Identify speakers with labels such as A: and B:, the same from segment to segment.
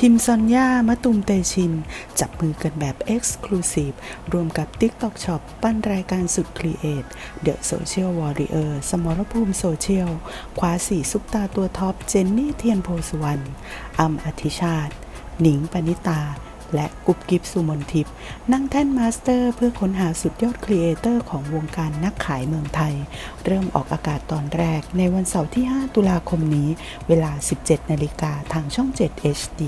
A: พิมซอนย่ามะตุมเตชิน จับมือกันแบบ Exclusive รวมกับ TikTok Shop ปั้นรายการสุดครีเอท The Social Warrior สมรภูมิโซเชียลคว้าสี่ซุปตาตัวท็อป เจนนี่เทียนโพสุวรรณอัมอธิชาติ หนิงปณิตา และกุ๊บกิบสุมนทิพย์นั่งแท่นมาสเตอร์เพื่อค้นหาสุดยอดครีเอเตอร์ของวงการนักขายเมืองไทย เริ่มออกอากาศตอนแรกในวันเสาร์ที่ 5 ตุลาคมนี้ เวลา 17 นาฬิกาทางช่อง 7 HD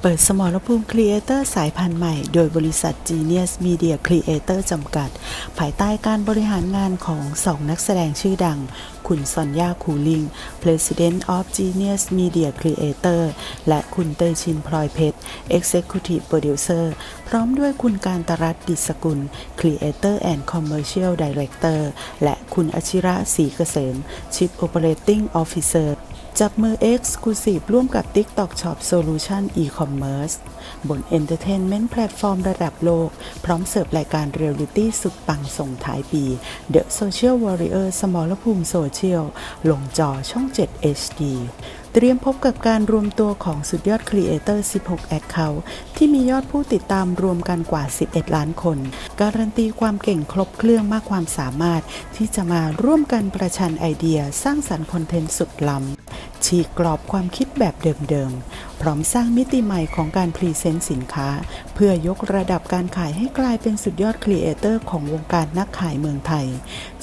A: เปิดสมรภูมิครีเอเตอร์สายพันธุ์ใหม่ โดยบริษัท Genius Media Creator จำกัด ภายใต้การบริหารงานของสองนักแสดงชื่อดัง คุณซอนยาคูลิง President of Genius Media Creator และคุณเตชินพลอยเพชร Executive Producer พร้อมด้วยคุณการตรัตดิษกุล Creator and Commercial Director และคุณอชิระศรีเกษม Chief Operating Officer จับมือ Exclusive ร่วมกับ TikTok Shop Solution E-commerce บน Entertainment แพลตฟอร์มระดับโลก พร้อมเสิร์ฟรายการเรียลลิตี้สุดปังส่งท้ายปี The Social Warrior สมรภูมิโซเชียล ลงจอช่อง 7 HD เตรียมพบกับการรวมตัวของสุดยอดครีเอเตอร์ 16 Account ที่มียอดผู้ติดตามรวมกันกว่า 11 ล้านคน การันตีความเก่งครบเครื่องมากความสามารถที่จะมาร่วมกันประชันไอเดียสร้างสรรค์คอนเทนต์สุดล้ำ ฉีกกรอบความคิดแบบเดิมๆ พร้อมสร้างมิติใหม่ของการพรีเซนต์สินค้า เพื่อยกระดับการขายให้กลายเป็นสุดยอดครีเอเตอร์ของวงการนักขายเมืองไทย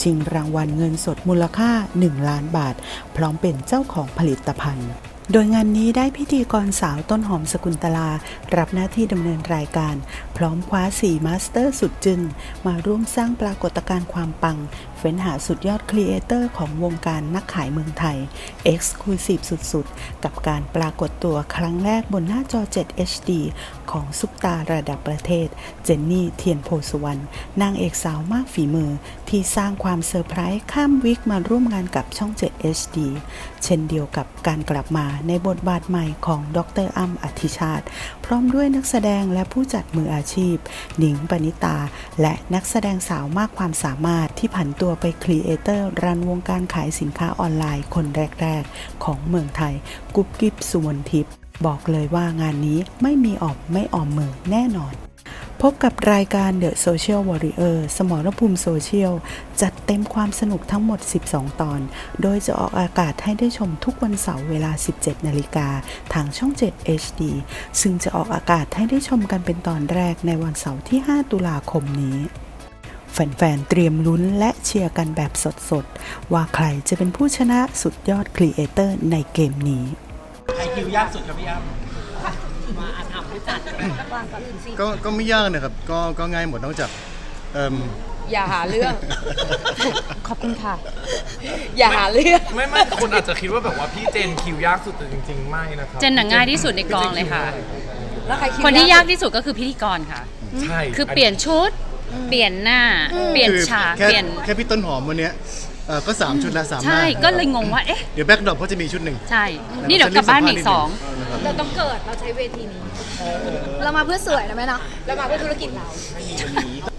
A: ชิงรางวัลเงินสดมูลค่า 1 ล้านบาท พร้อมเป็นเจ้าของผลิตภัณฑ์โดยงานนี้ได้พิธีกรสาวต้นหอมสกุลตลา รับหน้าที่ดำเนินรายการ พร้อมคว้าสีมาสเตอร์สุดจึง มาร่วมสร้างปรากฏการณ์ความปัง เฟ้นหาสุดยอดครีเอเตอร์ของวงการนักขายเมืองไทย Exclusive สุดๆ กับการปรากฏตัวครั้งแรกบนหน้าจอ 7 HD ของซุปตาระดับประเทศ เจนนี่เทียนโพสุวรรณนางเอกสาวมากฝีมือ ที่สร้างความเซอร์ไพรส์ข้ามวิกมาร่วมงานกับช่อง 7 HD เช่นเดียวกับการกลับมาในบทบาทใหม่ของดรอ้ำอธิชาติ พร้อมด้วยนักแสดงและผู้จัดมืออาชีพ หนิงปณิตา และนักแสดงสาวมากความสามารถที่ผันตัวไปครีเอเตอร์รันวงการขายสินค้าออนไลน์คนแรก ๆ ของเมืองไทย กุ๊บกิ๊บสุวรรณทิพย์บอกเลยว่างานนี้ไม่มีออมไม่ออมมือแน่นอน พบกับรายการ The Social Warrior สมรภูมิโซเชียล จัดเต็มความสนุกทั้งหมด 12 ตอน โดยจะออกอากาศให้ได้ชมทุกวันเสาร์เวลา 17 นาฬิกา ทางช่อง 7 HD ซึ่งจะออกอากาศให้ได้ชมกันเป็นตอนแรกในวันเสาร์ที่ 5 ตุลาคมนี้ แฟนๆ เตรียมลุ้นและเชียร์กันแบบสดๆ ว่าใครจะเป็นผู้ชนะสุดยอดครีเอเตอร์ในเกมนี้
B: ใครคิวยากสุดครับพี่อ้ำ
C: ก็ก็ไม่ยากนะครับ ก็ก็ง่ายหมดนอกจากเอ่ม
D: อย่าหาเรื่อง ขอบคุณค่ะ อย่าหาเรื่อง
E: ไม่ไม่คนอาจจะคิดว่าแบบว่าพี่เจนคิวยากสุดแต่จริง ๆ ไม่นะครับ
F: เจนน่ะง่ายที่สุดในกองเลยค่ะ
D: แล้วใครคิด
F: คนที่ยากที่สุดก็คือพิธีกรค่ะ
E: ใช่
F: คือเปลี่ยนชุด เปลี่ยนหน้า เปลี่ยน
C: คือ
F: ฉาก
C: แค่
F: เปลี่ยน
C: แค่พี่ต้นหอมวันเนี้ยเอ่อก็สามชุดละสามห
F: ใช่
C: น้า
F: ก็เลยงงว่า เอ๊ะ
C: เดี๋ยวแบ็กดรอปเขาจะมีชุดหนึ่ง
F: ใช่ นี่เดี๋ยวกลับบ้านมีอีกสอง
D: เราต้องเกิดเราใช้เวทีนี้
G: เรามาเพื่อสวยนะแม่เนาะ
D: เรามาเพื่อธุรกิจเรา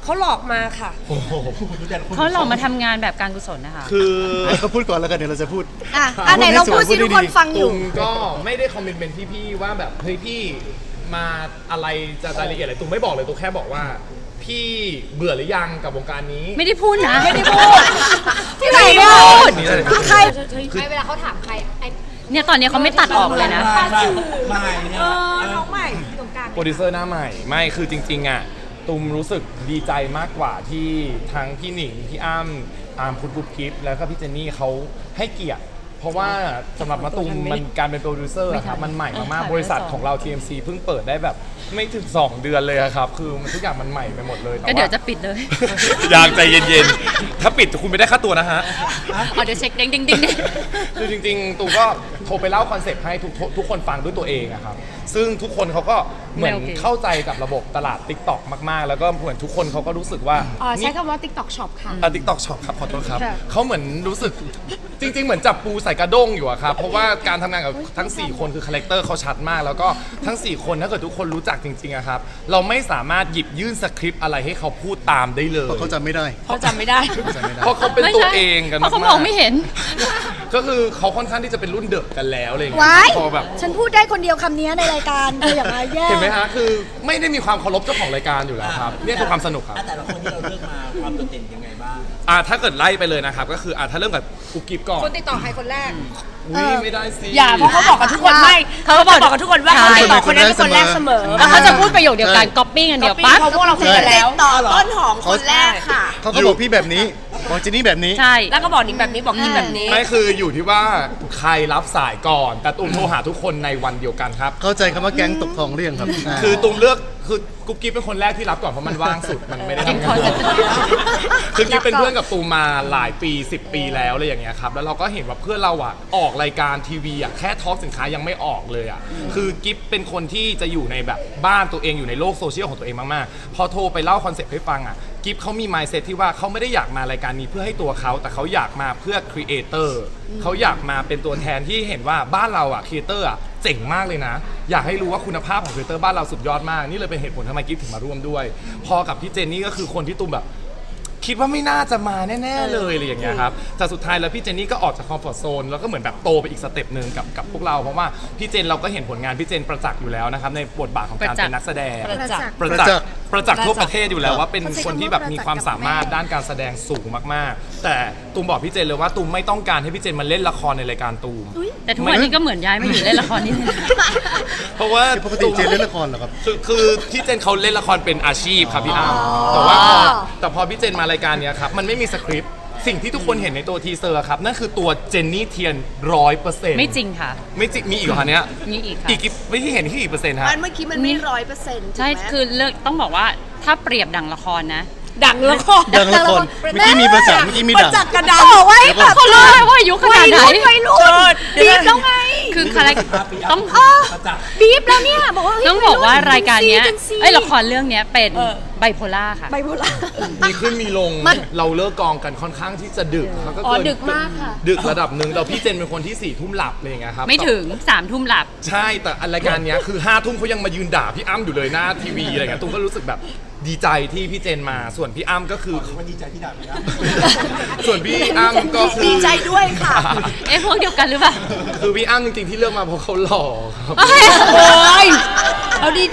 D: เขาหลอกมาค่ะ
B: โอ้โหรู้จักคุณ
F: เขาหลอกมาทำงานแบบการกุศลนะคะ
E: คือ
C: ให้เขาพูดก่อนแล้วกันเดี๋ยวเราจะพูด
G: อะอันไหนเราพูดสิทุกคนฟังอยู่
E: ตุงก็ไม่ได้คอมเมนต์เป็นพี่ๆว่าแบบเฮ้ยพี่มาอะไรจะรายละเอียดอะไรตุงไม่บอกเลยตุงแค่บอกว่า พี่เบื่อหรือยังกับวงการนี้
F: ไม่ได้พูดนะ ไม่ได้พูด
G: ที่ไหนพูด
E: นี่เลย
G: ใคร
D: ไม่เวลาเขาถามใครไอ้
F: เนี่ยตอนนี้เขาไม่ตัดออกเลยนะ
B: ใช่ไม่เนี่ย
D: เออน้องใหม่ตรงกลาง
E: โปรดิวเซอร์หน้าใหม่ ไม่คือจริง ๆ อะ ตุมรู้สึกดีใจมากกว่าที่ทั้งพี่หนิงพี่อ้ำอาร์มคุณกุ๊บกิ๊บแล้วก็พี่เจนนี่เขาให้เกียรติ เพราะว่าสำหรับมะตุมมันการเป็นโปรดิวเซอร์อะครับมันใหม่มากๆบริษัทของเรา TMC เพิ่งเปิดได้แบบไม่ถึง 2 เดือนเลยอะครับ คือมันทุกอย่างมันใหม่ไปหมดเลยแต่
F: ก็
E: ว่า
F: เดี๋ยวจะปิดเลย
E: อยากใจเย็นๆ ถ้าปิดคุณไม่ได้ค่าตัวนะฮะ
F: เอาเดี๋ยวเช็คเด้งเด้งเด้งเด้ง
E: คือจริงๆ ตูก็โทรไปเล่าคอนเซปต์ให้ทุกทุกคนฟังด้วยตัวเองอะครับ ซึ่งทุกคนเขาก็เหมือน
F: ไม่โอเค
E: เข้าใจกับระบบตลาด Tik t o อกมากๆ แล้วก็เหมือนทุกคนเขาก็รู้สึกว่า
D: อ่าใช้คำว่า TikTok Shop ค่ะ
E: ติ๊กต็อกช็อปครับขอโทษครับ
D: ค่ะ
E: เขาเหมือนรู้สึกจริง ๆ เหมือนจับปูใส่กระด้งอยู่อะครับเพราะว่าการทำงานกับทั้ง 4 คนคือคาแรคเตอร์เขาชัดมาก แล้วก็ทั้ง 4 คนถ้าเกิดทุกคนรู้จักจริงๆอะครับเราไม่สามารถหยิบยื่นสคริปต์อะไรให้เขาพูดตามได้เลย
C: เพราะเขาจำไม่ได้
D: เขาจำไม่ได้
E: เพราะเขาเป็น
F: ไม่
E: ตัว
F: ใช่
E: เองกัน
F: เพ
E: มาก
F: ราะเขามองไม่เห็น
E: คก็คือเขาค่อนข้างที่จะเป็นรุ่นเดอะกันแล้วอะไรอย่างเงี้
G: ว้าย
E: พอแบบ
G: ฉันพูดได้คนเดียวคำนี้ในรายการเธออย่ามาแย่
E: เห็นไหมฮะคือไม่ได้มีความเคารพเจ้าของรายการอยู่แล้วครับเนี่ยคือความสนุกครับ
B: อะแต่ละคนที่เราเลือกมาความโดดเด่นยังไงบ้าง
E: อ่าถ้าเกิดไล่ไปเลยนะครับก็คืออ่าถ้าเริ่มกับกุ๊กกิ๊บก่อน
D: คนติดต่อใครคนแรก
E: อุ้ยไม่ได้สิ
F: อย่าเพราะเขาบอกกับทุกคนไม่
D: เขาบอกบอกกับทุกคนว่าเขาติดต่อคนนั้นเป็นคนแรกเสมอ
F: แล้วเขาจะพูดประโยคเดียวกันก๊อปปี้กันเดียวปั๊บ
D: เขาพวกเราคุยกันแล้ว
G: ต่อต้นหอมคนแรกค่ะ
C: เขาก็บอกพี่แบบนี้ บอกเจนนี่แบบนี้
F: ใช่
D: แล้วก็บอกนิกแบบนี้บอกนิกแบบนี้
E: ไม่คืออยู่ที่ว่าใครรับสายก่อน แต่ตุ้มโทรหาทุกคนในวันเดียวกันครับ
C: เข้าใจคำว่าแก๊งตกทองเรียงครับา
E: คือตุ้มเลือกคือ กุ๊กกิ๊บเป็นคนแรกที่รับก่อนเพราะมันว่างสุดมันไม่ได้ทำงานคือกิ๊บเป็นเพื่อนกับตูมมาหลายปี 10 ปีแล้วอะไรอย่างเงี้ยครับแล้วเราก็เห็นว่าเพื่อนเราอะออกรายการทีวีอะแค่ทอล์กสินค้ายังไม่ออกเลยอะคือกิ๊บเป็นคนที่จะอยู่ในแบบบ้านตัวเองอยู่ในโลกโซเชียลของตัวเองมากๆพอโทรไปเล่าคอนเซ็ปต์ให้ฟังอะกิ๊บเขามี mindset ที่ว่าเขาไม่ได้อยากมารายการนี้เพื่อให้ตัวเขา แต่เขาอยากมาเพื่อครีเอเตอร์เขาอยากมาเป็นตัวแทนที่เห็นว่าบ้านเราอะครีเอเตอร์อะเจ๋งมากเลยนะ อยากให้รู้ว่าคุณภาพของครีเอเตอร์บ้านเราสุดยอดมาก นี่เลยเป็นเหตุผลทำไมกิ๊บถึงมาร่วมด้วย พอกับพี่เจนนี่ก็คือคนที่ตุ้มแบบ คิดว่าไม่น่าจะมาแน่ๆเลยอะไรอย่างเงี้ยครับแต่สุดท้ายแล้วพี่เจนนี่ก็ออกจากคอมฟอร์ทโซนแล้วก็เหมือนแบบโตไปอีกสเต็ปหนึ่งกับกับพวกเราเพราะว่าพี่เจนเราก็เห็นผลงานพี่เจนประจักษ์อยู่แล้วนะครับในบทบาทของการเป็นนักแสดง
D: ประจักษ์
E: ประจักษ์ ประจักษ์ทั่วประเทศอยู่แล้วว่าเป็นคนที่แบบมีความสามารถด้านการแสดงสูงมากๆ แต่ตูมบอกพี่เจนเลยว่าตูมไม่ต้องการให้พี่เจนมาเล่นละครในรายการตูม
F: แต่ทุกวันนี้ก็เหมือนย้ายมาอยู่เล่นละครนี่เลย
E: เพราะว่า
C: ปกติเจนเล่นละครเหรอครับ
E: คือคือพี่เจนเขาเล่นละครเป็นอาชีพครับพี่อ้ำแต่ว่าพอแต่พอพี่เจนมารายการเนี้ยครับมันไม่มีสคริปต์ สิ่งที่ทุกคนเห็นในตัวทีเซอร์ครับ นั่นคือตัวเจนนี่เทียนร้อยเปอร์เซ็นต์
F: ไม่จริงค่ะ
E: ไม่จริงมีอีกเหรอคะเนี้ย
F: มีอีกค่ะ
E: อีกกี่ไม่ที่เห็นที่กี่เปอร์เซ็นต์ฮะ
G: มันเมื่อกี้มันไม่ร้อยเปอร์เซ็นต์
F: ใช่ คือเลือกต้องบอกว่าถ้าเปรียบดังละครนะ
D: ดังแล้วก็
C: ดังละครเมื่อกี้มีประจักษ์เมื่อกี้มีดัง
G: กระดาษบอกไว้แบบ
F: เขารู้เลยว่าอายุขนาดไหน
G: วัยรุ่นบีบแล้วไง
F: คือคาแรคต้อง
B: ประจักษ์
G: บีบแล้วเนี่ยบอกว่าเฮ้ย
F: ต้องบอกว่ารายการเนี้ย
G: เป็นซี
F: เอ้ยละครเรื่องเนี้ยเป็นไบโพล่าค่ะ
G: ไบโพล่า
E: มีขึ้นมีลงเราเลิกกองกันค่อนข้างที่จะดึกแล้วก็
D: อ๋อ
E: เน
D: ดึกมากค่ะ
E: ดึกระดับหนึ่งเราพี่เจนเป็นคนที่สี่ทุ่มหลับอะไรอย่างเงี้ยครับ
F: ไม่ถึงสามทุ่มหลับ
E: ใช่แต่อันรายการเนี้ยคือห้าทุ่มเขายังมายืนด่าพี่อ้ำอยู่เลยหน้าทีวีอะไรเงี้ยตุ้มก็รู้สึกแบบ ดีใจที่พี่เจนมาส่วนพี่อ้ำก็คือ
B: วันดีใจที่ด่าพี่อ้ำ
E: ส่วนพี่อ้ำก็คือ
G: ดีใจด้วยค่ะ
F: เอ๊ะพวกเดียวกันหรือเปล่า
E: คือพี่อ้ำจริงๆที่เลือกมาเพราะเขาหล่อครับ
D: โอ้ยเอาดี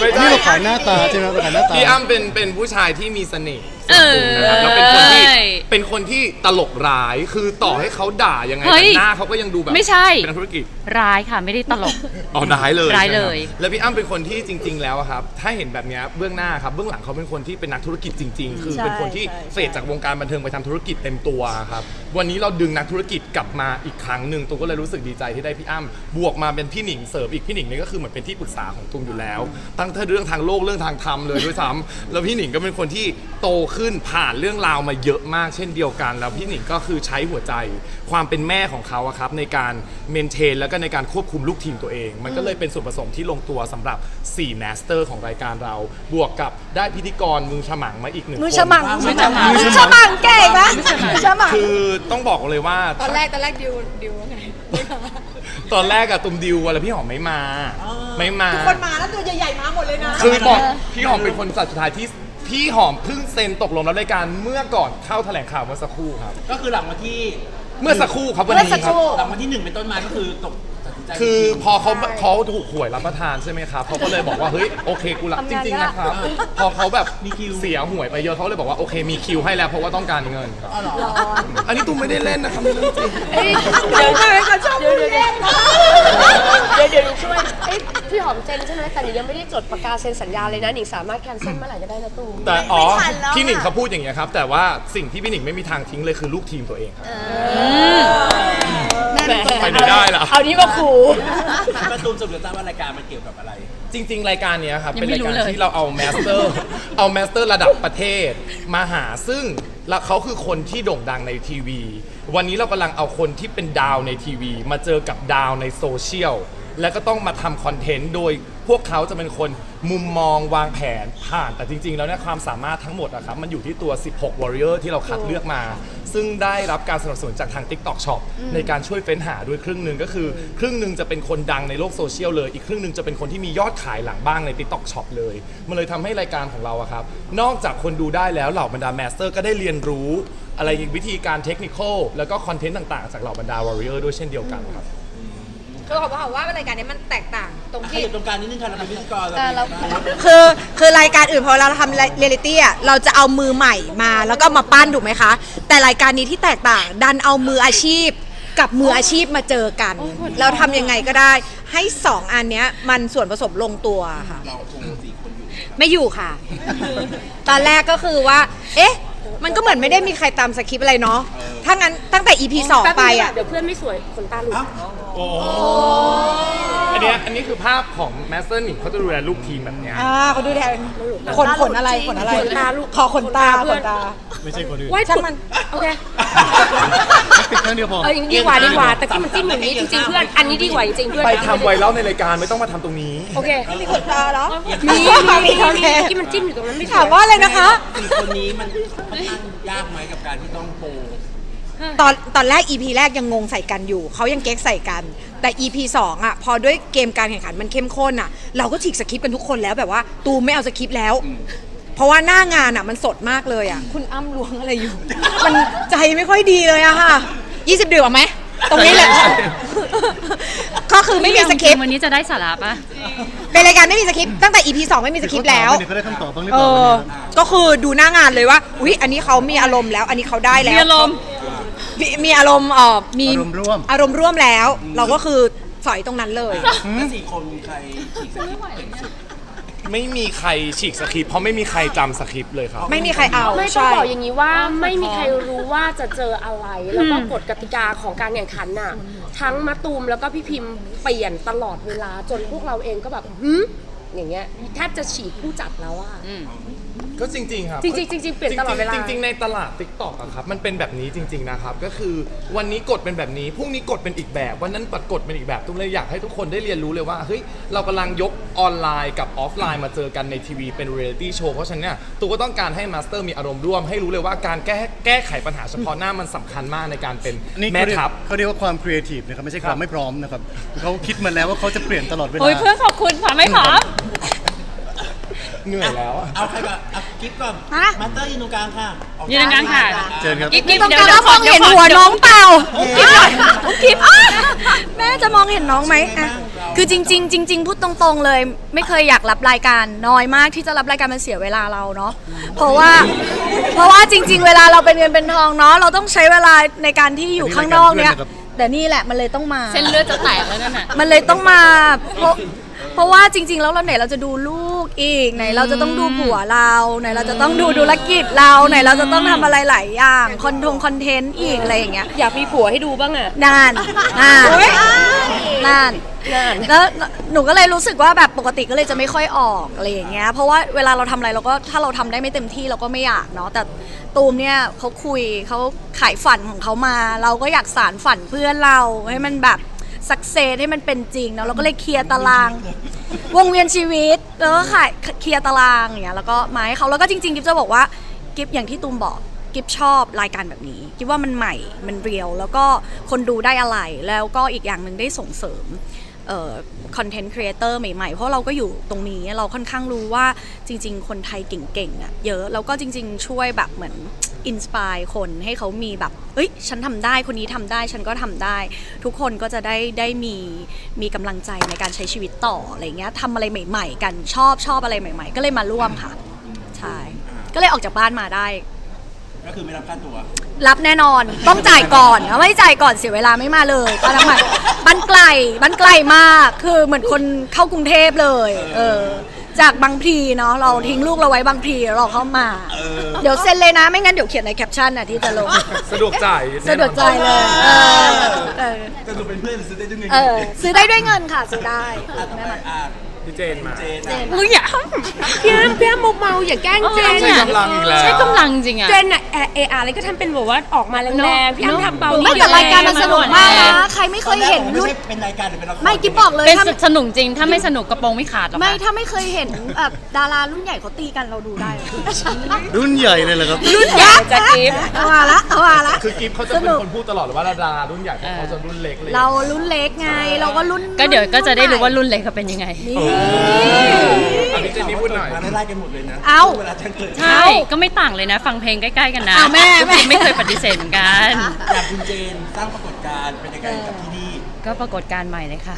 E: ไม่ใช่
C: นี่เราขายหน้าตาใช่ไหมเราขายหน้าตา
E: พี่อ้ำเป็นเป็นผู้ชายที่มีเสน่ห์
F: เออ
E: นะครับแล้วเป็นคนที่เป็นคนที่ตลกร้ายคือต่อให้เขาด่ายังไง
F: เฮ้
E: แต่
F: ย
E: หน้าเขาก็ยังดูแบบ
F: ไม่ใช่
E: เป็นนักธุรกิจ
F: ร้ายค่ะไม่ได้ตลก
E: อ๋อร้ายเลย
F: ร้ายเลย
E: ใช่ไหมครับแล้วพี่อ้ำเป็นคนที่จริง ๆ แล้วอะครับ ถ้าเห็นแบบเนี้ยเบื้องหน้าครับเบื้องหลังเขาเป็นคนที่เป็นนักธุรกิจจริง ๆ คือ
G: ใช่
E: เป็นคนที่
G: ใช่
E: เฟดจากวงการบันเทิงไปทำธุรกิจเต็มตัวครับ วันนี้เราดึงนักธุรกิจกลับมาอีกครั้งหนึ่งตูมก็เลยรู้สึกดีใจที่ได้พี่อ้ำบวกมาเป็นพี่หนิงเสริมอีกพี่หนิงนี่ก็คือเหมือนเป็นที่ปรึกษาของตูมอยู่แล้ว ตั้งแต่เรื่องทางโลกเรื่องทางธรรมเลยด้วยซ้ำแล้วพี่หนิงก็เป็นคนที่โตขึ้นผ่านเรื่องราวมาเยอะมากเช่นเดียวกัน แล้วพี่หนิงก็คือใช้หัวใจความเป็นแม่ของเขาอะครับในการเมนเทนแล้วก็ในการควบคุมลูกทีมตัวเอง มันก็เลยเป็นส่วนผสมที่ลงตัวสำหรับ4 master ของรายการเรา บวกกับได้พิธีกรมือฉมังมาอีกหนึ่ง
G: มือ
E: คน
G: ฉมัง
F: มือฉมัง
G: มือฉมังเก่งนะมือฉมัง
E: คือต้องบอกเลยว่า
D: ๆตอนแรกตอนแรกดิวดิวว่าไง
E: ตอนแรกอะตุมดิวแล้วพี่หอมไม่มา ไม่มา
G: คนมาแล้วตัวใหญ่ๆมาหมดเลยนะ
E: คือบอกพี่หอมเป็นคนสุดท้ายที่ พี่หอมเพิ่งเซ็นตกลงรับรายการเมื่อก่อนเข้าแถลงข่าวเมื่อสักครู่ครับ
B: ก็คือหลังวันที่
E: เมื่อสักครู่ครับวัน
G: เมื่อ
E: นี้
G: สัก
E: ค
G: ครับรู่
B: หลังวันที่หนึ่งเป็นต้นมาก็คือตกตัดสินใจ
E: คือพอเขาเขาถูกหวยรับประทานใช่ไหมครับเขาก็เลยบอกว่าเฮ้ยโอเคกูรับจริงๆนะครับ พอเขาแบบเสียหวยไปเยอะเขาเลยบอกว่าโอเคมีคิวให้แล้วเพราะว่าต้องการเงินครับอันนี้ตุ้มไม่ได้เล่นนะครับเรื่องจริง
G: เดี๋ยวเขาชอบพูดเล่นนะ
H: เดี๋ยวเดี๋ยวหนูช่วยเอ้ยพี่หอมเซ็นใช่ไหมแต่หนูยังไม่ได้จดประกาศเซ็นสัญญาเลยนะหนิงสามารถแคนเซิลเมื่อไหร่ก็ได้นะตูม
E: แต่อ๋อ
G: ไม่ทันแล้วอะ
E: พี่หนิงเขาพูดอย่างเงี้ยครับแต่ว่าสิ่งที่พี่หนิงไม่มีทางทิ้งเลยคือลูกทีมตัวเองครับ
G: แม่เป็นตัว
E: ไปไหนได้ล่ะ
H: เอานี้มาขู่
B: ประตูมสรุปทราบว่ารายการมันเกี่ยวกับอะไร
E: จริง ๆ รายการเนี้ยครับ
F: ยัง
E: เป็น
F: ไม่
E: ราย
F: รู้
E: การ
F: เลย
E: ที่เราเอาแมสเตอร์ เอาแมสเตอร์ระดับประเทศมาหาซึ่งแล้วเขาคือคนที่โด่งดังในทีวี วันนี้เรากำลังเอาคนที่เป็นดาวในทีวี มาเจอกับดาวในโซเชียล แล้วก็ต้องมาทำคอนเทนต์โดย พวกเขาจะเป็นคนมุมมองวางแผนผ่านแต่จริง ๆ แล้วเนี่ยความสามารถทั้งหมดอะครับมันอยู่ที่ตัว 16 Warrior ที่เราคัดเลือกมา ซึ่งได้รับการสนับสนุนจากทาง TikTok Shop ในการช่วยเฟ้นหาด้วยครึ่งหนึ่งก็คือ ครึ่งหนึ่งจะเป็นคนดังในโลกโซเชียลเลยอีกครึ่งหนึ่งจะเป็นคนที่มียอดขายหลังบ้างใน TikTok Shop เลย มันเลยทำให้รายการของเราอะครับนอกจากคนดูได้แล้วเหล่าบรรดาแมสเตอร์ก็ได้เรียนรู้ อะไรวิธีการเทคนิคอลแล้วก็คอนเทนต์ต่างๆ จากเหล่าบรรดาวอริเออร์ด้วยเช่นเดียวกันครับ
G: คือบอกว่าว่ารายการนี้มันแตกต่างตรง
B: ข
G: ที่
B: ยับตรงกลางนิดนึงค่ะเราเป็นพิธีกร
G: เออเรา
B: เรา
G: คือคือรายการอื่นพอเราทำเรียลิตี้อะเราจะเอามือใหม่มาแล้วก็มาปั้นถูกไหมคะ แต่รายการนี้ที่แตกต่าง ดันเอามืออาชีพกับมืออาชีพมาเจอกัน เราทำยังไงก็ได้ ให้สองอันเนี้ยมันส่วนผสมลงตัวค่ะ
B: เราคงสี่คนอยู่
G: ไม่อยู่ค่ะ ตอนแรกก็คือว่า เอ๊ะ มันก็เหมือนไม่ได้มีใครตามสคริปต์อะไรเนาะถ้างั้นตั้งแต่ EP สอง
H: แป๊บ
G: ไป
H: นึง
G: อะ
H: เดี๋ยวเพื่อนไม่สวยขนตาหลุด
E: อั นเนี้ยอันนี้คือภาพของแมสเตอร์หนิงเขาจะดูแลลูกทีมแบบเนี้ย
G: อ่าเขาดูแทนขนขนอะไรขนอะไร
H: ขนตาลูก
G: ขอขนตา
H: ขนตาเพื่
G: ข
H: อน
G: นตา
C: ไม่ใช่คนอื่น
H: ว้าย
G: ช่างมัน
H: โอเค
C: ปิดครั้งเดียวพอ
H: เอออย่างนี้ดีกว่าดีกว่า แต่ที่มันจิ้มอย่างนี้จริงๆเพื่อน อันนี้ดีกว่าจริงๆเพื่อน
E: ไปทำไวรัลในรายการไม่ต้องมาทำตรงนี้
H: โอเค
G: มีขนตาเหรอ
H: มี
G: มี
H: มี
G: โอเค
H: ที่มันจิ้มอยู่ตรงนั้นไม่สวย
G: ถามว่าอะไรนะคะ
B: สี่คนนี้มันค่อนข้างยากไหมกับการที่ต้องโปร
G: ตอนตอนแรก EP แรกยังงงใส่กันอยู่ เขายังเก๊กใส่กัน แต่ EP 2อะ พอด้วยเกมการแข่งขันมันเข้มข้นอะ เราก็ฉีกสคริปต์กันทุกคนแล้วแบบว่า ตูมไม่เอาสคริปต์แล้ว เพราะว่าหน้างานอะมันสดมากเลยอะ คุณอ้ำล้วงอะไรอยู่ มันใจไม่ค่อยดีเลยอะค่ะ 20ดื่มเอาไหม ตรงนี้แหละ ก็คือไม่มีสคริปต์
F: วันนี้จะได้สาระปะ
G: เป็นรายการไม่มีสคริปต์ตั้งแต่ EP 2 ไม่มีสคริปต์แล้ว
C: เขาได้คำตอบบ้างหรือ
G: เอ
C: เปล่า
G: อ
C: วันนี้ครับ
G: ก็คือดูหน้างานเลยว่า อุ๊ย อันนี้เขามีอารมณ์แล้ว อันนี้เขาได้แล้ว
F: มีอารมณ์
G: มีมีอารมณ์เอ่อมี
C: อารมณ์ร่วม
G: อารมณ์ร่วมแล้ว เราก็คือสอยตรงนั้นเลย
B: แล้วสี่คนมีใครฉีกสคริปต์เก่งสุด
E: ไม่มีใครฉีกสคริปต์เพราะไม่มีใครจำสคริปต์เลยครับ
G: ไม่มีใครเอา
H: ไม่ต้อง
G: ใช่
H: บอกอย่างนี้ว่าไม่มีใครรู้ว่าจะเจออะไร แล้วก็กฎกติกาของการแข่งขันน่ะ ทั้งมะตูมแล้วก็พี่พิมพ์เปลี่ยนตลอดเวลาจนพวกเราเองก็แบบหืมอย่างเงี้ยแทบจะฉีกผู้จัดแล้วอะ
E: ก็จริง ๆ ครับ
H: จริงๆจริงๆเปลี่ยนตลอดเวลา
E: จริงๆจริงๆในตลาด t ิ k t o k อะครับมันเป็นแบบนี้จริง ๆ นะครับ ก็คือวันนี้กดเป็นแบบนี้พรุ่งนี้กดเป็นอีกแบบวันนั้นปัดกดเป็นอีกแบบตุ้มเลยอยากให้ทุกคนได้เรียนรู้เลยว่าเฮ้ยเรากำลังยกออนไลน์กับออฟไลน์มาเจอกันในทีวีเป็นเรียลิตี้โชว์เพราะฉะนั้นเนี่ยตูก็ต้องการให้มาสเตอร์มีอารมณ์ร่วม ให้รู้เลยว่าการแก้แก้ไขปัญหาเฉพาะหน้ามันสำคัญมากในการเป็น
C: นี่
E: แม่
C: เขาเรียก
E: ทัพ
C: เขาเรียกว่าความครีเอทีฟนะครับไม่ใช่ค
E: ครั
C: วาม
E: บ
C: ไม่พร้อมนะครับเขาคิดมาแล้วว่าเขาจะเปลี่ยนตลอดเวลา
F: โอ้ยเพื่อนขอบคุณค่ะไม่ขอ
E: เหนื่อยแล้วอะ
B: เอาใครก่อนเอากิฟก่อน
G: ฮะ
B: มาสเตอร์ยืนตรงกลางค่ะออก
F: ยืนตรงกลางค่ะ
C: เชิญครับ
F: กิ๊บกิ๊บ
G: ตรง
F: เดี๋
G: ก
F: ยว
G: ลาง
F: เดี๋
G: แล้
F: ยวว
G: มองเห็นหัวน้องเปล่า
F: กิ๊บหน่อยกิ๊บ
I: แม่จะมองเห็นน้องไหมอะคือจริง ๆ จริง ๆ พูดตรง ๆ เลย ไม่เคยอยากรับรายการน้อยมากที่จะรับรายการมันเสียเวลาเราเนาะเพราะว่า เพราะว่าจริง ๆ เวลาเราเป็นเงินเป็นทองเนาะเราต้องใช้เวลาในการที่อยู่ข้างนอกเนี้ย
C: อันนี้รายการเพื่อนนะครับ
I: แต่นี่แหละมันเลยต้องมา
F: เส้นเลือดจะแตกแล้วนั่นน่ะ
I: มันเลยต้องมาเพราะ เพราะว่าจริง ๆ แล้วเราไหนเราจะดูลูกอีกไหนเราจะต้องดูผัวเรา ไหนเราจะต้องดูธุรกิจเราไหนเราจะต้องทำอะไรหลายอย่างคอนทงคอนเทนต์อีกอะไรอย่างเงี้ย
H: อยากมีผัวให้ดูบ้างอะ
I: นานนานนาน
H: นาน
I: แล้วหนูก็เลยรู้สึกว่าแบบปกติก็เลยจะไม่ค่อยออกอะไรอย่างเงี้ยเพราะว่าเวลาเราทำอะไรเราก็ถ้าเราทำได้ไม่เต็มที่เราก็ไม่อยากเนาะแต่ตูมเนี่ยเขาคุยเขาขายฝันของเขามา เราก็อยากสารฝันเพื่อนเราให้มันแบบ สักเซสให้มันเป็นจริงเนาะเราก็เลยเคลียร์ตาราง วงเวียนชีวิตแล้วก็ขายเคลียร์ตารางอย่างเงี้ยแล้วก็มาให้เขาแล้วก็จริงๆกิฟจะบอกว่ากิฟอย่างที่ตูมบอกกิฟชอบรายการแบบนี้กิฟว่ามันใหม่มันเรียลแล้วก็คนดูได้อะไรแล้วก็อีกอย่างหนึ่งได้ส่งเสริมเอ่อคอนเทนต์ครีเอเตอร์ใหม่ๆ เพราะเราก็อยู่ตรงนี้เราค่อนข้างรู้ว่าจริง ๆ คนไทยเก่งๆอะเยอะแล้วก็จริง ๆ ช่วยแบบเหมือน อินสปายคนให้เขามีแบบ เอ้ย ฉันทำได้ คนนี้ทำได้ ฉันก็ทำได้ ทุกคนก็จะได้ได้มีมีกำลังใจในการใช้ชีวิตต่ออะไรเงี้ยทำอะไรใหม่ ๆ กันชอบชอบอะไรใหม่ ๆ ก็เลยมาร่วมค่ะ ใช่ ก็เลยออกจากบ้านมาได้
B: ก็คือไม่รับค่าตัว
I: รับแน่นอน ต้องจ่ายก่อนถ้าไม่จ่ายก่อนเสียเวลาไม่มาเลยก็ทำไมบ้านไกลบ้านไกลมาก คือเหมือนคนเข้ากรุงเทพเลย เออ จากบางพลีเนาะเราทิ้งลูกเราไว้บางพลีแล้วเราเข้ามา เดี๋ยวเซ็นเลยนะไม่งั้นเดี๋ยวเขียนในแคปชั่นน่ะที่จะลง
E: สะดวกจ่าย
I: สะดวกใจเลยเออเออ
B: จะดูเป็นเพื่อนหรือซื้อได้ด้วยเงิน
I: เออซื้อได้ด้วยเงินค่ะซื้อได้
B: อะต่อไปอะ
E: พี่เจนมา
B: เจนอะ
F: มึงอย่า
H: พี่อ้ำพี่อ้ำเมาๆอย่าแกล้งเจน
E: ใช้
H: อะ
E: กำลังอีกแล้ว
F: ใช้กำลังจริงอะ
H: เจนอะเอเออะไรก็ทำเป็นแบบว่าออกมาแรงๆพี่อ้ำทำเบา
I: ไม่
H: นิด
I: แต่
H: เดียว
I: รายการมันสนุกมากนะ ใครไม่เคยเห็น
B: ไม่
I: รุ่น
B: ใช่เป็นรายการหรือเป็นละคร
I: ไม่กิ๊บบอกเลย
F: เป็น
I: ถ้า
F: สนุกจริง ถ้าไม่สนุกกระโปรงไม่ขาดหรอก
I: ไม่
F: ค่ะ
I: ถ้าไม่เคยเห็นแบบดารารุ่นใหญ่เขาตีกันเราดูได้เลย
C: รุ่นใหญ่เลยเหรอครับ
I: รุ่นใหญ่จะกิฟ เอามาละเอามาละ
E: คือกิฟเขาจะ
I: ส
E: เป็น
I: นุก
E: คนพูดตลอดเลยว่าดารารุ่นใหญ่แต่เขาจะรุ่นเล็กเลย
I: เรารุ่นเล็กไง เราก็รุ่น
F: ก็เดี๋ยวก็จะได้รู้ว่า
I: ใหม่
F: รุ่นเล็กเขาเป็นยังไง
I: นี่
E: อะพี่เจนนี่พูดหน่อย
B: มาไล่ๆกันหมดเลยนะ
I: เอ้า
B: เวลาฉันเกิด
F: ใช่ก็ไม่ต่างเลยนะ ฟังเพลงใกล้ๆกันนะ
I: อ้าวแม่แม่
F: ไม่เคยปฏิเสธเหมือนกัน
B: อยากคุณเจนสร้างปรากฏการณ์เป็นยังไงกับที่นี่
F: ก็ปรากฏการณ์ใหม่เลยค่ะ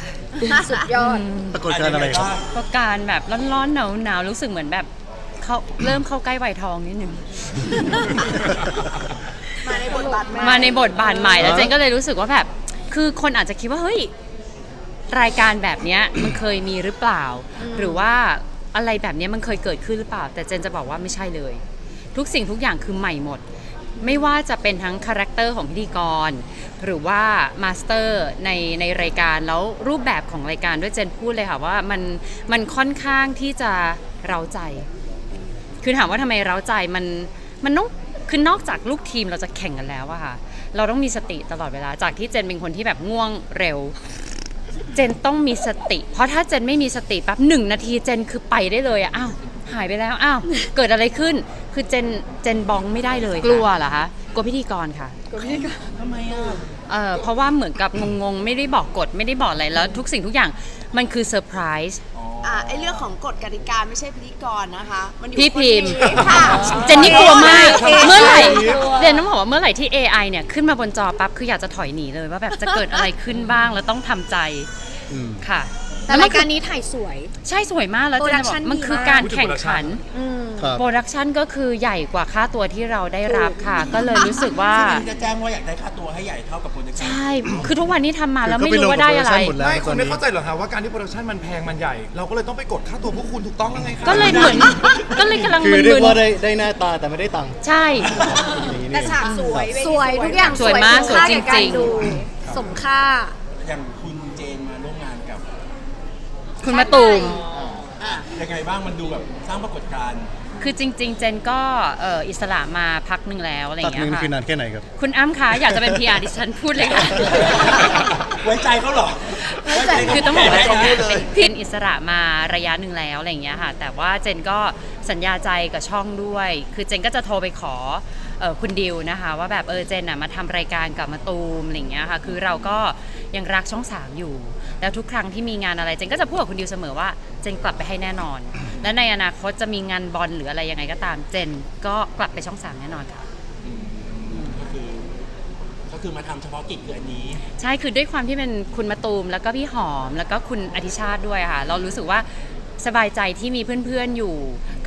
G: สุดยอด
C: ปรากฏการณ์อะไรครับ
F: ปรากฏการณ์แบบร้อนๆหนาวๆรู้สึกเหมือนแบบเขาเริ่มเข้าใกล้วัยทองนิดนึง
I: มาในบทบาทแม่
F: มาในบทบาทใหม่แล้วเจนก็เลยรู้สึกว่าแบบ คือคนอาจจะคิดว่าเฮ้ย รายการแบบเนี้ยมันเคยมีหรือเปล่า หรือว่าอะไรแบบเนี้ยมันเคยเกิดขึ้นหรือเปล่า แต่เจนจะบอกว่าไม่ใช่เลย ทุกสิ่งทุกอย่างคือใหม่หมด ไม่ว่าจะเป็นทั้งคาแรคเตอร์ของพิธีกร หรือว่ามาสเตอร์ในในรายการแล้วรูปแบบของรายการด้วยเจนพูดเลยค่ะว่ามันมันค่อนข้างที่จะเร้าใจ คือถามว่าทำไมเร้าใจมันมันต้องคือนอกจากลูกทีมเราจะแข่งกันแล้วอะค่ะ เราต้องมีสติตลอดเวลา จากที่เจนเป็นคนที่แบบง่วงเร็ว เจนต้องมีสติ เพราะถ้าเจนไม่มีสติปั๊บหนึ่งนาทีเจนคือไปได้เลยอะอ้าวหายไปแล้วอ้าวเกิดอะไรขึ้น คือเจนเจนบองไม่ได้เลยกลัวเหรอคะกลัวพิธีกรค่ะ
B: ทำไมอะ
F: เอ่อเพราะว่าเหมือนกับงงๆ ไม่ได้บอกกฎไม่ได้บอกอะไรแล้ว ทุกสิ่งทุกอย่างมันคือเซอร์ไพรส์
J: อ่าไอเรื่องของกฎกติกาไม่ใช่พิธีกรนะคะ มันอยู่
F: พี่
J: คน
F: พิมพ์
J: นี้ค่ะ
F: เจนนี่กลัวมาก เมื่อไหร่เจนต้องบอกว่าเมื่อไหร่ที่ AI เนี่ยขึ้นมาบนจอปั๊บคืออยากจะถอยหนีเลยว่าแบบจะเกิดอะไรขึ้นบ้างแล้วต้องทำใจ
C: อืม
F: ค่ะ
G: แต่รายการนี้ถ่ายสวย
F: ใช่สวยมากแล้วเจนจะบอก
G: Production
F: มันคือ
G: ดีมาก
F: การแข่งขัน
C: ครับ
F: โปรดักชันก็คือใหญ่กว่าค่าตัวที่เราได้รับค่ะ ก็เลยรู้สึกว่า
B: ซึ่งจะแจ้งว่าอยากได้ค่าตัวให้ใหญ่เท่ากับโปรเจกต์
F: ใช่ คือทุกวันนี้ทำมาแล้ว
C: คือ
F: ไม่รู้ว่าได้อะไร
C: ก็ไปลงกับ production หมดแล้ว
E: ไม่
C: ต
E: คุ
C: อ
E: ณ
C: น
E: ไม่
C: นี้
E: เข้าใจเหรอคะว่าการที่โปรดักชันมันแพงมันใหญ่ เราก็เลยต้องไปกดค่าตัวพวกคุณถูกต้องแล้วไงคะ
F: ก็เลยเหมือนก็เลยกำลัง
C: คือ
F: มึ
C: เรียก
F: น
C: ว่าได้ได้หน้าตาแต่ไม่ได้ตังค์
F: ๆใช่
C: อย่างนี้
J: แต่
C: นี่
J: ฉากสวยเวที
I: สวยทุกอย่าง
F: สวยมาก
I: คุ้ค่
F: สวยจริงๆ
I: แก่การดู สมค่า
B: อย่างคุณเจนมาร่วมงานกับ
F: คุณมาตูม
B: ยังไงบ้างมันดูแบบสร้างปรากฏการณ์
F: คือจริง ๆ เจนก็เอ่ออิสระมาพักหนึ่งแล้วอะไรอ
C: ตัด
F: ย่างเงี้
C: เงิ
F: ย
C: น
F: ค่ะ
C: คือนานแค่ไหนครับ
F: คุณอ้ำคะอยากจะเป็น PR ดิฉันพูดเลยค่ะ
B: ไว้ใจเขาเหรอไว้ใจเขา
F: คือต้องบอกว่าเจน
B: พู
F: เนี่ย
B: ดเลย
F: เป็นอิสระมาระยะหนึ่งแล้วอะไรอย่างเงี้ยค่ะ แต่ว่าเจนก็สัญญาใจกับช่องด้วย คือเจนก็จะโทรไปขอเอ่อคุณดิวนะคะ ว่าแบบเออเจนน่ะมาทำรายการกับมาตูมอะไรอย่างเงี้ยค่ะ คือเราก็ยังรักช่องสามอยู่ แล้วทุกครั้งที่มีงานอะไรเจนก็จะพูดกับคุณดิวเสมอว่าเจนกลับไปให้แน่นอน และในอนาคตจะมีงานบอลหรืออะไรยังไงก็ตามเจนก็กลับไปช่องสามแน่นอนค่ะ
B: ก็คือก็คือมาทำเฉพาะกิจคืออันนี้
F: ใช่คือด้วยความที่เป็นคุณมะตูมแล้วก็พี่หอมแล้วก็คุณอธิชาติด้วยค่ะ เรารู้สึกว่า สบายใจที่มีเพื่อนๆอยู่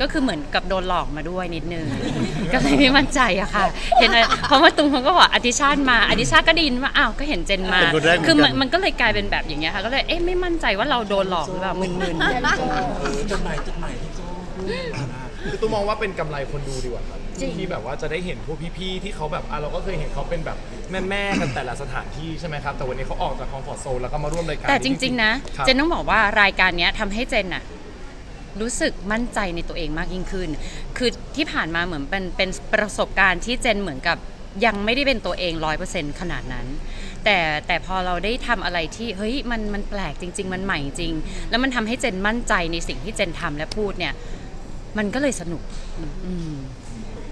F: ก็คือเหมือนกับโดนหลอกมาด้วยนิดนึง ก็เลยไม่มั่นใจอะค่ะ เห็นอะไรเพราะมะตูมเขาก็บอกอธิชาติมาอธิชาติก็ไดยินว่าอ้าวก็เห็นเจนมา
C: เป็นคนแรกเหมือนกัน
F: คือมันมันก็เลยกลายเป็นแบบอย่างเงี้ยค่ะก็เลยเอ๊ะไม่มั่นใจว่าเราโดนหลอกหรือเปล่ามึน
B: เออจดหมายจดหมายที่โซ่พูดมา
E: คือตู้มองว่าเป็นกำไรคนดูดีกว่าครับที่แบบว่าจะได้เห็นพวกพี่ๆที่เขาแบบอะเราก็เคยเห็นเขาเป็นแบบแม่ๆกันแต่ละสถานที่ใช่ไหมครับแต่วันนี้เขาออกจากคอมฟอร์ทโซนแล้วก็มาร่วมรายการ
F: ๆแต่จริง ๆ นะ
E: ครับ
F: เจนต้องบอกว่ารายการเนี้ยทำให้เจนอะรู้สึกมั่นใจในตัวเองมากยิ่งขึ้น คือที่ผ่านมาเหมือนเป็นเป็นประสบการณ์ที่เจนเหมือนกับยังไม่ได้เป็นตัวเองร้อยเปอร์เซ็นต์ขนาดนั้น แต่แต่พอเราได้ทำอะไรที่เฮ้ยมันมันแปลกจริง ๆ มันใหม่จริง แล้วมันทำให้เจนมั่นใจในสิ่งที่เจนทำและพูดเนี่ย มันก็เลยสนุกอืม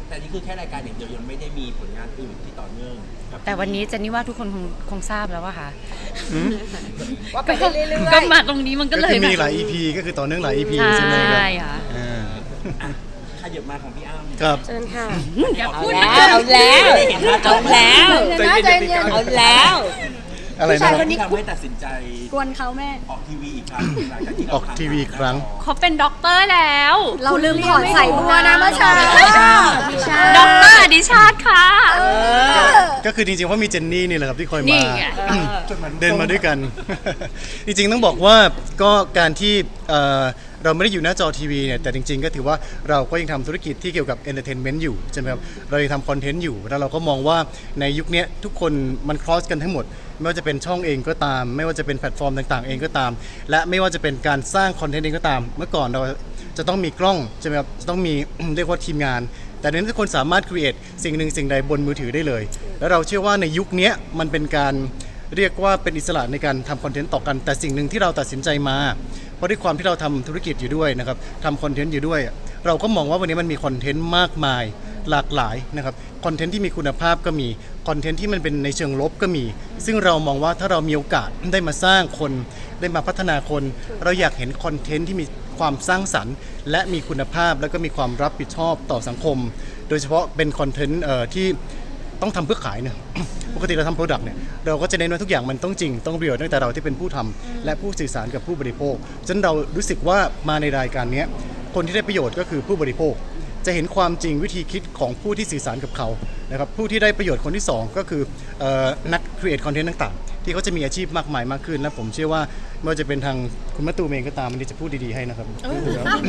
B: แต่นี่คือแค่รายการอย่างเดียวยังไม่ได้มีผลงานอื่นที่ต่อเนื่องกับ
F: แต่วันนี้เจนนี่ว่าทุกคนคงคงทราบแล้วว่าค่ะ
J: ว่าไปได้เรื่อยๆ
F: ก็มาตรงนี้มันก็
C: ก็
F: เลย
C: คือมีหลาย
F: แบบ
C: EP ก็คือต่อเนื่องหลาย EP
F: ใช่
C: ใช่ไหมครับ
F: ค่ะ
C: อ่า
B: อะขยับมาของพี่อ้ำ
C: ครับ
H: เชิญค่ะ
F: อย่าพูด
H: แล้วเอาแล้วเอาแล้ว
C: ใจเย็นๆ
H: เอาแล้ว
C: อะไร
B: ผู้ชาย
C: นะ
B: คนนี้ทำให้ตัดสินใจ
I: กวนเขาแม่
B: ออกทีวีอีกครั้งหลังจากที่เรา
C: ออกทีวีอีกครั้ง
F: เขาเป็นด็อกเตอร์แล้ว
I: เราลืมถอดใส่บัวนะเมื่อเช้า
F: ด็อกเตอร์อดิชาติค่ะ
C: ก็คือจริงๆว่ามีเจนนี่นี่แหละครับที่คอย
F: นี่
C: มา
F: ไง
C: เดินมาด้วยกัน จริงๆต้องบอกว่าก็การที่เอ่อเราไม่ได้อยู่หน้าจอทีวีเนี่ยแต่จริง ๆ ก็ถือว่าเราก็ยังทำธุรกิจที่เกี่ยวกับเอนเตอร์เทนเมนต์อยู่ใช่ไหมครับเรายังทำคอนเทนต์อยู่แล้วเราก็มองว่าในยุคเนี้ยทุกคนมันครอสกันทั้งหมด ไม่ว่าจะเป็นช่องเองก็ตาม ไม่ว่าจะเป็นแพลตฟอร์มต่าง ๆ เองก็ตาม และไม่ว่าจะเป็นการสร้างคอนเทนต์เองก็ตาม เมื่อก่อนเราจะต้องมีกล้องใช่ไหมครับจะต้องมี เรียกว่าทีมงาน แต่เดี๋ยวนี้ทุกคนสามารถ create สิ่งหนึ่งสิ่งใดบนมือถือได้เลย แล้วเราเชื่อว่าในยุคนี้มันเป็นการเรียกว่าเป็นอิสระในการทำคอนเทนต์ต่อกัน แต่สิ่งหนึ่งที่เราตัดสินใจมา เพราะด้วยความที่เราทำธุรกิจอยู่ด้วยนะครับทำคอนเทนต์อยู่ด้วย เราก็มองว่าวันนี้มันมีคอนเทนต์มากมายหลากหลายนะครับคอนเทนต์ที่มีคุณภาพก็มี คอนเทนต์ที่มันเป็นในเชิงลบก็มี ซึ่งเรามองว่าถ้าเรามีโอกาสได้มาสร้างคน ได้มาพัฒนาคน เราอยากเห็นคอนเทนต์ที่มีความสร้างสรรค์ และมีคุณภาพแล้วก็มีความรับผิดชอบต่อสังคม โดยเฉพาะเป็นคอนเทนต์ที่ต้องทำเพื่อขายเนี่ยปกติเราทำโปรดักต์เนี่ยเราก็จะเน้นว่าทุกอย่างมันต้องจริงต้องประโยชน์ตั้งแต่เราที่เป็นผู้ทำและผู้สื่อสารกับผู้บริโภคฉะนั้นเรารู้สึกว่ามาในรายการนี้คนที่ได้ประโยชน์ก็คือผู้บริโภค จะเห็นความจริงวิธีคิดของผู้ที่สื่อสารกับเขา นะครับผู้ที่ได้ประโยชน์คนที่สองก็คือเอ่อนักครีเอทคอนเทนต์ต่างๆ ที่เขาจะมีอาชีพมากมายมากขึ้น และผมเชื่อว่าไม่ว่าจะเป็นทางคุณมะตูมเองก็ตามมันจะพูดดีๆให้นะครับ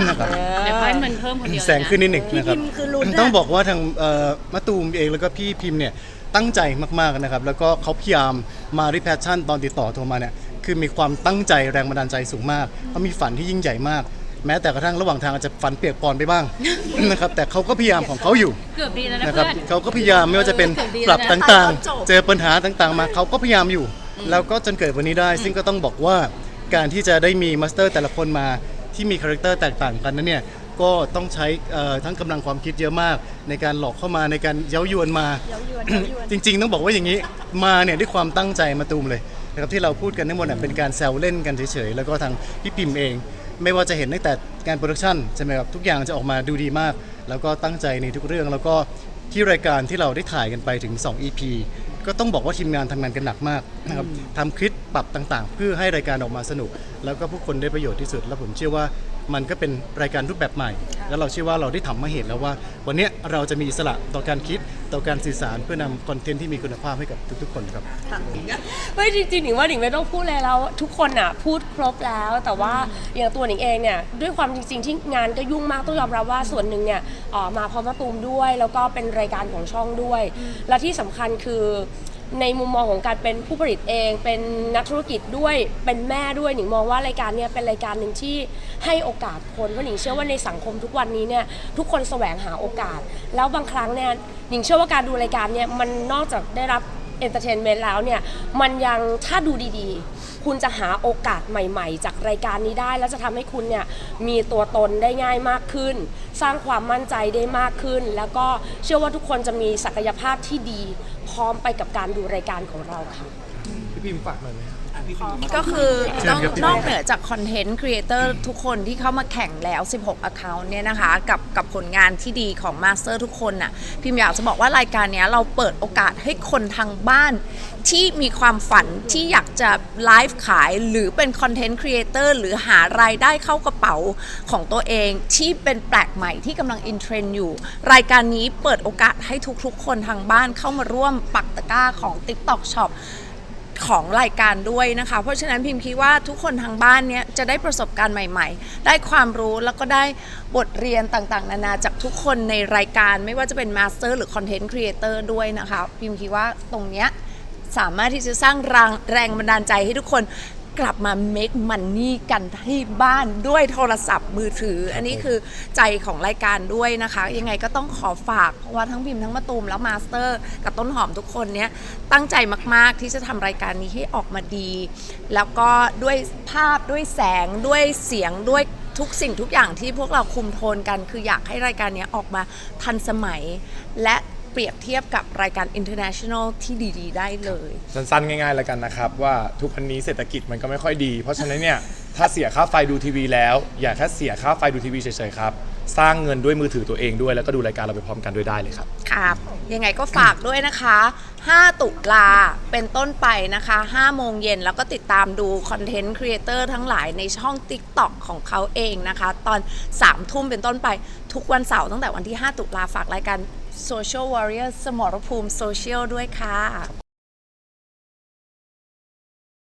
C: นะครับ
F: เดี๋ยวค่อยมันเพิ่มคนเดียว
C: แสงขึ้นนิดหนึ่งนะครับ
I: พี่พิมคือลุ้นอะ
C: ต้องบอกว่าทางเอ่อมะตูมเองแล้วก็พี่พิมพ์เนี่ยตั้งใจมากๆนะครับ แล้วก็เขาพยายามมาริแพชชั่นตอนติดต่อโทรมาเนี่ยคือมีความตั้งใจแรงบันดาลใจสูงมากเขามีฝันที่ยิ่งใหญ่มาก แม้แต่กระทั่งระหว่างทางอาจจะฝันเปียกปอนไปบ้าง นะครับแต่เขาก็พยายามของเขาอยู่
F: เกือบดีแล้วนะ
C: นะครับ
F: เพื่อน
C: เขาก็พยายามไม่ว่าจะเป็น
F: เออเกือบดี
C: ปรับ
F: แล้วนะ
C: ต่าง
J: จบ
C: ๆ เจอปัญหาต่างๆมาเขาก็พยายามอยู่ แล้วก็จนเกิดวันนี้ได้ ซึ่งก็ต้องบอกว่าการที่จะได้มีมาสเตอร์แต่ละคนมาที่มีคาแรคเตอร์แตกต่างกันนั้นเนี่ยก็ต้องใช้เอ่อทั้งกำลังความคิดเยอะมาก ในการหลอกเข้ามาในการเย้ายวนมา จริง ๆ ต้องบอกว่าอย่างนี้มาเนี่ยด้วยความตั้งใจมาตูมเลยนะครับที่เราพูดกันทั้งหมดเนี่ยเป็นการแซวเล่นกันเฉยๆแล้วก็ทางพี่พิมพ์เอง ไม่ว่าจะเห็นตั้งแต่การโปรดักชันใช่ไหมครับทุกอย่างจะออกมาดูดีมาก แล้วก็ตั้งใจในทุกเรื่อง แล้วก็ที่รายการที่เราได้ถ่ายกันไปถึง 2 EP ก็ต้องบอกว่าทีมงานทำงานกันหนักมากนะครับทำคลิปปรับต่างๆ เพื่อให้รายการออกมาสนุก แล้วก็ผู้คนได้ประโยชน์ที่สุด แล้วผมเชื่อว่า มันก็เป็นรายการรูปแบบใหม่ แล้วเราเชื่อว่าเราได้ทำมาเห็นแล้วว่า วันเนี้ยเราจะมีอิสระต่อการคิดต่อการสื่อสารเพื่อนำคอนเทนต์ที่มีคุณภาพให้กับทุกๆ คนครับ
H: เฮ้ยจริงๆหนิงว่าหนิงไม่ต้องพูดเลยแล้ว ทุกคนอะพูดครบแล้ว แต่ว่าอย่างตัวหนิงเองเนี่ยด้วยความจริง ๆ ที่งานก็ยุ่งมากต้องยอมรับว่าส่วนหนึ่งเนี่ยเอ่อมาพร้อมมะตูมด้วย แล้วก็เป็นรายการของช่องด้วย และที่สำคัญคือ ในมุมมองของการเป็นผู้ผลิตเอง เป็นนักธุรกิจด้วยเป็นแม่ด้วยหนิงมองว่ารายการเนี่ยเป็นรายการหนึ่งที่ให้โอกาสคนเพราะหนิงเชื่อว่าในสังคมทุกวันนี้เนี่ยทุกคนแสวงหาโอกาส แล้วบางครั้งเนี่ยหนิงเชื่อว่าการดูรายการเนี่ยมันนอกจากได้รับเอนเตอร์เทนเมนต์แล้วเนี่ยมันยังถ้าดูดีๆ คุณจะหาโอกาสใหม่ๆ จากรายการนี้ได้ แล้วจะทำให้คุณเนี่ยมีตัวตนได้ง่ายมากขึ้น สร้างความมั่นใจได้มากขึ้น แล้วก็เชื่อว่าทุกคนจะมีศักยภาพที่ดี พร้อมไปกับการดูรายการของเราค่ะ
E: พี่พิมพ์ฝากหน่อยไหม
J: ครั
C: บ ชิญ
J: ต้องนอกเหนือจากคอนเทนต์ครีเอเตอร์ทุกคนที่เข้ามาแข่งแล้ว 16 Account เนี่ยนะคะ กับกับผลงานที่ดีของมาสเตอร์ทุกคนน่ะ พิมอยากจะบอกว่ารายการเนี้ยเราเปิดโอกาสให้คนทางบ้าน ที่มีความฝันที่อยากจะไลฟ์ขายหรือเป็นคอนเทนต์ครีเอเตอร์หรือหารายได้เข้ากระเป๋าของตัวเอง ที่เป็นแปลกใหม่ที่กำลังอินเทรนด์อยู่ รายการนี้เปิดโอกาสให้ทุกๆ คนทางบ้านเข้ามาร่วมปักตะกร้าของ TikTok Shop ของรายการด้วยนะคะ เพราะฉะนั้นพิมพ์คิดว่าทุกคนทางบ้านเนี้ยจะได้ประสบการณ์ใหม่ ๆ ได้ความรู้แล้วก็ได้บทเรียนต่างๆ นานาจากทุกคนในรายการไม่ว่าจะเป็นมาสเตอร์หรือคอนเทนต์ครีเอเตอร์ด้วยนะคะ พิมพ์คิดว่าตรงเนี้ยสามารถที่จะสร้างแรงแรงบันดาลใจให้ทุกคน กลับมา make money กันที่บ้านด้วยโทรศัพท์มือถือ อันนี้คือใจของรายการด้วยนะคะ ยังไงก็ต้องขอฝากเพราะว่าทั้งพิมพ์ทั้งมาตูมแล้วมาสเตอร์ กับต้นหอมทุกคนเนี้ยตั้งใจมาก ๆ ที่จะทำรายการนี้ให้ออกมาดี แล้วก็ด้วยภาพด้วยแสงด้วยเสียงด้วยทุกสิ่งทุกอย่างที่พวกเราคุมโทนกัน คืออยากให้รายการเนี้ยออกมาทันสมัย และ เปรียบเทียบกับรายการ international ที่ดีๆ ได้เลย
E: สั้นๆ ง่ายๆแล้วกันนะครับ ว่าทุกวันนี้เศรษฐกิจมันก็ไม่ค่อยดี เพราะฉะนั้นเนี่ย ถ้าเสียค่าไฟดูทีวีแล้ว อย่าแค่เสียค่าไฟดูทีวีเฉยๆครับ สร้างเงินด้วยมือถือตัวเองด้วย แล้วก็ดูรายการเราไปพร้อมกันด้วยได้เลยครับ
J: ครับยังไงก็ฝากด้วยนะคะ 5 ตุลาเป็นต้นไปนะคะ 5 โมงเย็นแล้วก็ติดตามดูคอนเทนต์ครีเอเตอร์ทั้งหลายในช่อง TikTok ของเขาเองนะคะ ตอน 3 ทุ่มเป็นต้นไปทุกวันเสาร์ตั้งแต่วันที่ 5 ตุลาฝากรายการ Social Warrior สมรภูมิโซเชียลด้วยค่ะ